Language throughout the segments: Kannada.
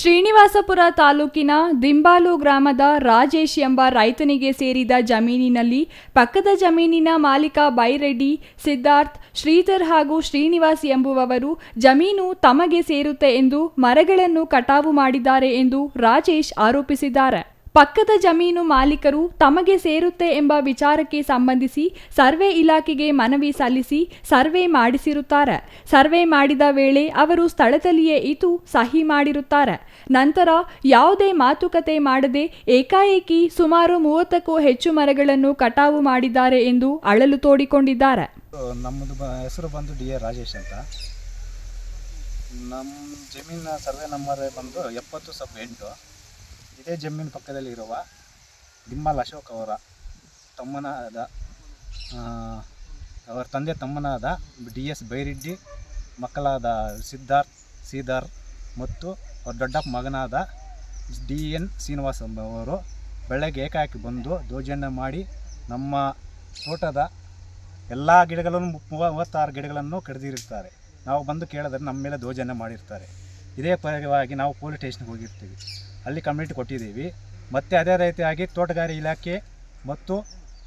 ಶ್ರೀನಿವಾಸಪುರ ತಾಲೂಕಿನ ದಿಂಬಾಲು ಗ್ರಾಮದ ರಾಜೇಶ್ ಎಂಬ ರೈತನಿಗೆ ಸೇರಿದ ಜಮೀನಿನಲ್ಲಿ ಪಕ್ಕದ ಜಮೀನಿನ ಮಾಲೀಕ ಬೈರೆಡ್ಡಿ, ಸಿದ್ಧಾರ್ಥ್, ಶ್ರೀಧರ್ ಹಾಗೂ ಶ್ರೀನಿವಾಸ್ ಎಂಬುವವರು ಜಮೀನು ತಮಗೆ ಸೇರುತ್ತೆ ಎಂದು ಮರಗಳನ್ನು ಕಟಾವು ಮಾಡಿದ್ದಾರೆ ಎಂದು ರಾಜೇಶ್ ಆರೋಪಿಸಿದ್ದಾರೆ. ಪಕ್ಕದ ಜಮೀನು ಮಾಲೀಕರು ತಮಗೆ ಸೇರುತ್ತೆ ಎಂಬ ವಿಚಾರಕ್ಕೆ ಸಂಬಂಧಿಸಿ ಸರ್ವೆ ಇಲಾಖೆಗೆ ಮನವಿ ಸಲ್ಲಿಸಿ ಸರ್ವೆ ಮಾಡಿಸಿರುತ್ತಾರೆ. ಸರ್ವೆ ಮಾಡಿದ ವೇಳೆ ಅವರು ಸ್ಥಳದಲ್ಲಿಯೇ ಇದ್ದು ಸಹಿ ಮಾಡಿರುತ್ತಾರೆ. ನಂತರ ಯಾವುದೇ ಮಾತುಕತೆ ಮಾಡದೆ ಏಕಾಏಕಿ ಸುಮಾರು ಮೂವತ್ತಕ್ಕೂ ಹೆಚ್ಚು ಮರಗಳನ್ನು ಕಟಾವು ಮಾಡಿದ್ದಾರೆ ಎಂದು ಅಳಲು ತೋಡಿಕೊಂಡಿದ್ದಾರೆ. ನಮ್ಮದು ಹೆಸರು ಬಂದು ಡಿ ರಾಜೇಶ್ ಅಂತ. ನಮ್ಮ ಜಮೀನ ಸರ್ವೆ ನಂಬರ್ ಬಂದು ಎಪ್ಪತ್ತು ಸಬ್ ಎಂಟು. ಇದೇ ಜಮೀನು ಪಕ್ಕದಲ್ಲಿ ಇರುವ ದಿಮ್ಮಲ್ ಅಶೋಕ್ ಅವರ ತಮ್ಮನಾದ ಅವರ ತಂದೆ ತಮ್ಮನಾದ ಡಿ ಎಸ್ ಬೈರೆಡ್ಡಿ, ಮಕ್ಕಳಾದ ಸಿದ್ಧಾರ್ಥ್, ಸೀದಾರ್ ಮತ್ತು ಅವ್ರ ದೊಡ್ಡಪ್ಪ ಮಗನಾದ ಡಿ ಎನ್ ಶ್ರೀನಿವಾಸ್ ಅವರು ಬೆಳಗ್ಗೆ ಏಕಾಕಿ ಬಂದು ದೌರ್ಜನ್ಯ ಮಾಡಿ ನಮ್ಮ ತೋಟದ ಎಲ್ಲ ಗಿಡಗಳನ್ನು ಮೂವ- ಮೂವತ್ತಾರು ಗಿಡಗಳನ್ನು ಕಡಿದಿರುತ್ತಾರೆ ನಾವು ಬಂದು ಕೇಳಿದ್ರೆ ನಮ್ಮ ಮೇಲೆ ದೌರ್ಜನ್ಯ ಮಾಡಿರ್ತಾರೆ. ಇದೇ ಪರವಾಗಿ ನಾವು ಪೊಲೀಸ್ ಸ್ಟೇಷನ್ಗೆ ಹೋಗಿರ್ತೀವಿ. ಅಲ್ಲಿ ಕಂಪ್ಲೇಂಟ್ ಕೊಟ್ಟಿದ್ದೀವಿ. ಮತ್ತು ಅದೇ ರೀತಿಯಾಗಿ ತೋಟಗಾರಿ ಇಲಾಖೆ ಮತ್ತು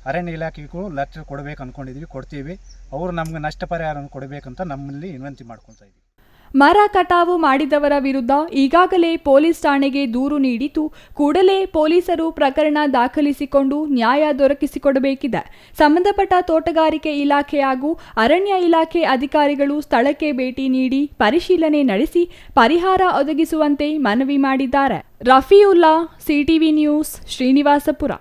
ಅರಣ್ಯ ಇಲಾಖೆಗೂ ಲೆಟ್ರ್ ಕೊಡಬೇಕು ಅಂದ್ಕೊಂಡಿದ್ದೀವಿ ಕೊಡ್ತೀವಿ. ಅವರು ನಮ್ಗೆ ನಷ್ಟ ಪರಿಹಾರವನ್ನು ಕೊಡಬೇಕಂತ ನಮ್ಮಲ್ಲಿ ವಿನಂತಿ ಮಾಡ್ಕೊಳ್ತಾ ಇದ್ದೀವಿ. ಮರ ಕಟಾವು ಮಾಡಿದವರ ವಿರುದ್ಧ ಈಗಾಗಲೇ ಪೊಲೀಸ್ ಠಾಣೆಗೆ ದೂರು ನೀಡಿತು ಕೂಡಲೇ ಪೊಲೀಸರು ಪ್ರಕರಣ ದಾಖಲಿಸಿಕೊಂಡು ನ್ಯಾಯ ದೊರಕಿಸಿಕೊಡಬೇಕಿದೆ. ಸಂಬಂಧಪಟ್ಟ ತೋಟಗಾರಿಕೆ ಇಲಾಖೆ ಹಾಗೂ ಅರಣ್ಯ ಇಲಾಖೆ ಅಧಿಕಾರಿಗಳು ಸ್ಥಳಕ್ಕೆ ಭೇಟಿ ನೀಡಿ ಪರಿಶೀಲನೆ ನಡೆಸಿ ಪರಿಹಾರ ಒದಗಿಸುವಂತೆ ಮನವಿ ಮಾಡಿದ್ದಾರೆ. Rafiulla CTV news, Srinivasapura.